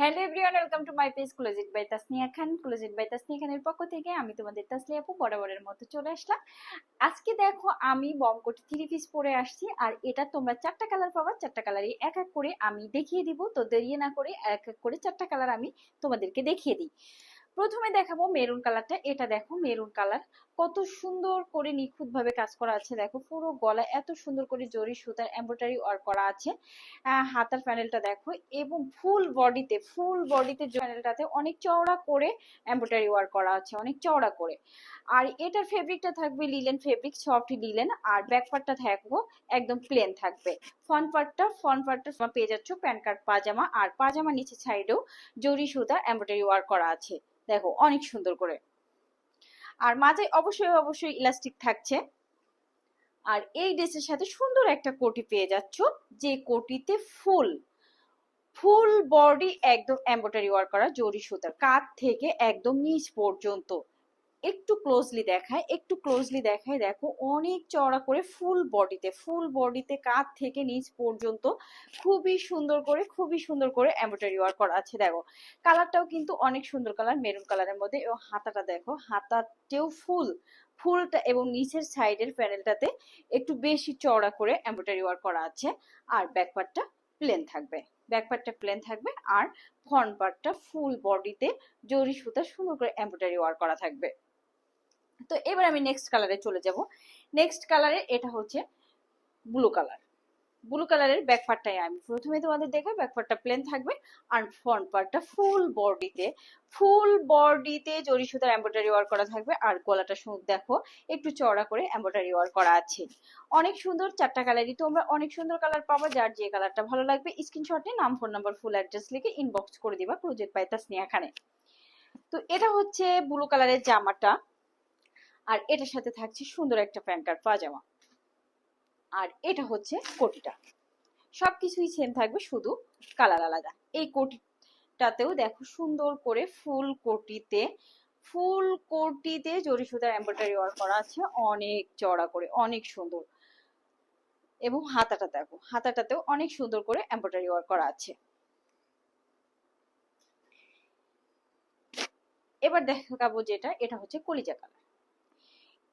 Hello everyone, welcome to my page closet by Tasnia Khan. Closet by Tasnia খানের পক্ষ থেকে আমি তোমাদের তাসলিয়া আপু বরাবরের মতো চলে আসলাম। আজকে দেখো আমি বমকোটি থ্রি পিস পরে আসছি, আর এটা তোমরা চারটা কালার পাবা, চারটা কালারই এক এক করে আমি দেখিয়ে দিব। তো দেরিয়ে না করে এক এক করে চারটা কালার আমি তোমাদেরকে দেখিয়ে দিই। প্রথমে দেখাবো মেরুন কালারটা এটা দেখো মেরুন কালার কত সুন্দর করে নিখুঁত ভাবে কাজ করা আছে। দেখো, পুরো গলা এত সুন্দর করে জরি, সুতার এমব্রয়ডারি ওয়ার্ক করা আছে। হাতার প্যানেলটা দেখো এবং ফুল বডিতে ফুল বডিতে প্যানেলটাতে অনেক চওড়া করে এমব্রয়ডারি ওয়ার্ক করা আছে, অনেক চওড়া করে। আর এটার ফেব্রিকটা থাকবে লিলেন ফেব্রিক সফট লিলেন আর ব্যাক পার্টটা থাকব একদম প্লেন থাকবে। ফ্রন্ট পার্টটা ফ্রন্ট পার্টটা পেয়ে যাচ্ছ প্যান্ট কার্ড পাজামা, আর পাজামা নিচে সাইডেও জরি, সুতা এমব্রয়ডারি ওয়ার্ক করা আছে। দেখো, অনেক সুন্দর করে। আর মাঝে অবশ্যই অবশ্যই ইলাস্টিক থাকছে। আর এই ড্রেসের সাথে সুন্দর একটা কোটি পেয়ে যাচ্ছ, যে কোটিতে ফুল। ফুল বডি একদম এমব্রয়ডারি ওয়ার্ক করা, জরি সুতার কাঁধ থেকে একদম নিচ পর্যন্ত। একটু ক্লোজলি দেখায়, একটু ক্লোজলি দেখায়, দেখো অনেক চওড়া করে ফুল বডিতে ফুল বডিতে কাঁধ থেকে নিচ পর্যন্ত খুবই সুন্দর করে, খুবই সুন্দর করে এমব্রয়ডারি ওয়ার্ক করা আছে, দেখো। কালারটাও কিন্তু অনেক সুন্দর কালার মেরুন কালারের মধ্যে এবং হাতাটা দেখো, হাতাতেও ফুল ফুলটা এবং নিচের সাইডের প্যানেলটাতে একটু বেশি চওড়া করে এমব্রয়ডারি ওয়ার্ক করা আছে, আর ব্যাক পার্টটা প্লেন থাকবে। ব্যাক পার্টটা প্লেন থাকবে, আর ফ্রন্ট পার্টটা ফুল বডিতে জরি সুতা সুন্দর করে এমব্রয়ডারি ওয়ার্ক করা থাকবে। তো এবার আমি নেক্সট কালারে চলে যাব। নেক্সট কালারে এটা হচ্ছে ব্লু কালার ব্লু কালারের ব্যাক পার্টটাই আমি প্রথমে তোমাদের দেখাই ব্যাক পার্টটা প্লেন থাকবে আর ফ্রন্ট পার্টটা ফুল বডিতে ফুল বডিতে জরি সুতার এমব্রয়ডারি ওয়ার্ক করা থাকবে আর গলাটা দেখো, একটু চওড়া করে এমব্রয়ডারি ওয়ার্ক করা আছে। অনেক সুন্দর চারটা কালারই তোমরা অনেক সুন্দর কালার পাবা, যার যে কালারটা ভালো লাগবে স্ক্রিনশটে নাম ফোন নাম্বার ফুল অ্যাড্রেস লিখে ইনবক্স করে দিবা ক্লোজেট পাই তাসনিয়া খানে। তো এটা হচ্ছে ব্লু কালারের জামাটা। আর এটার সাথে থাকছে সুন্দর একটা প্যান্ট কার্ড, পাজামা। আর এটা হচ্ছে কোটিটা। সবকিছুই সেম থাকবে, শুধু কালার আলাদা। এই কোটিটাতেও দেখো সুন্দর করে ফুল কোটিতে ফুল কোটিতে জরি সুতার এমব্রয়ডারি ওয়ার্ক করা আছে, অনেক চড়া করে, অনেক সুন্দর। এবং হাতাটা দেখো, হাতাটাতেও অনেক সুন্দর করে এমব্রয়ডারি ওয়ার্ক করা আছে। এবার দেখাবো যেটা, এটা হচ্ছে কলিজা কালার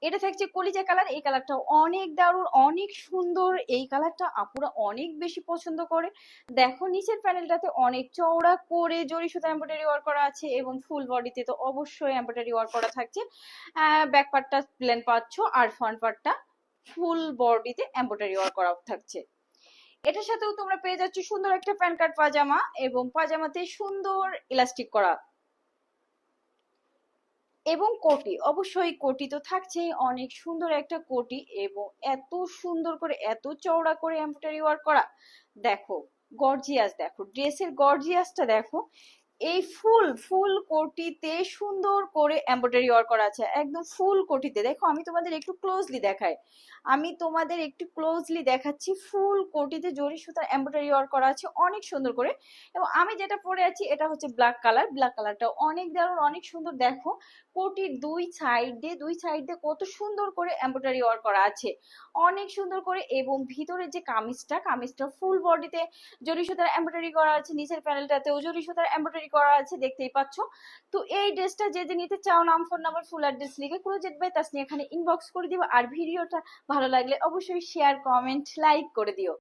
এটা থাকছে কলিজা কালার, এই কালারটা অনেক দারুণ, অনেক সুন্দর। এই কালারটা আপুরা অনেক বেশি পছন্দ করে। দেখো, নিচের প্যানেলটাতে অনেক চওড়া করে জরি সুতা এমব্রয়ডারি ওয়ার্ক করা আছে এবং ফুল বডিতে তো অবশ্যই এমব্রয়ডারি ওয়ার্ক করা থাকছে। ব্যাক পার্টটা প্লেন পাচ্ছ আর ফ্রন্ট পার্টটা ফুল বডিতে এমব্রয়ডারি ওয়ার্ক করা থাকছে। এটার সাথেও তোমরা পেয়ে যাচ্ছ সুন্দর একটা প্যান্ট কার্ড পাজামা এবং পাজামাতে সুন্দর ইলাস্টিক করা। এবং কোটি। অবশ্যই কোটি তো থাকছেই। অনেক সুন্দর একটা কোটি এবং এত সুন্দর করে, এত চওড়া করে এমব্রয়ডারি ওয়ার্ক করা। দেখো গর্জিয়াস দেখো ড্রেসের গর্জিয়াসটা দেখো। এই ফুল ফুল কোটিতে সুন্দর করে এমব্রয়ডারি ওয়ার্ক করা আছে, একদম ফুল কোটিতে। দেখো, আমি তোমাদের একটু ক্লোজলি দেখাই। আমি তোমাদের একটু ক্লোজলি দেখাচ্ছি, ফুল কোটিতে জরি সুতার এমব্রয়ডারি ওয়ার্ক করা আছে, অনেক সুন্দর করে। এবং আমি যেটা পরে আছি, এটা হচ্ছে ব্ল্যাক কালার ব্ল্যাক কালারটা অনেক দারুণ, অনেক সুন্দর। দেখো, কোটির দুই সাইড দিয়ে দুই সাইড দিয়ে কত সুন্দর করে এমব্রয়ডারি ওয়ার্ক করা আছে। অনেক সুন্দর করে এবং ভিতরে যে কামিজটা কামিজটা ফুল বডিতে জরি সুতার এমব্রয়ডারি করা আছে, নিচের প্যানেলটাতেও জরি সুতার এমব্রয়ডারি করা আছে, দেখতেই পাচ্ছ। তো এই ড্রেসটা যে যে নিতে চাও, নাম ফোন নাম্বার ফুল অ্যাড্রেস লিখে ক্লোজেট বাই নিয়ে এখানে ইনবক্স করে দিও। আর ভিডিওটা ভালো লাগলে অবশ্যই শেয়ার কমেন্ট লাইক করে দিও।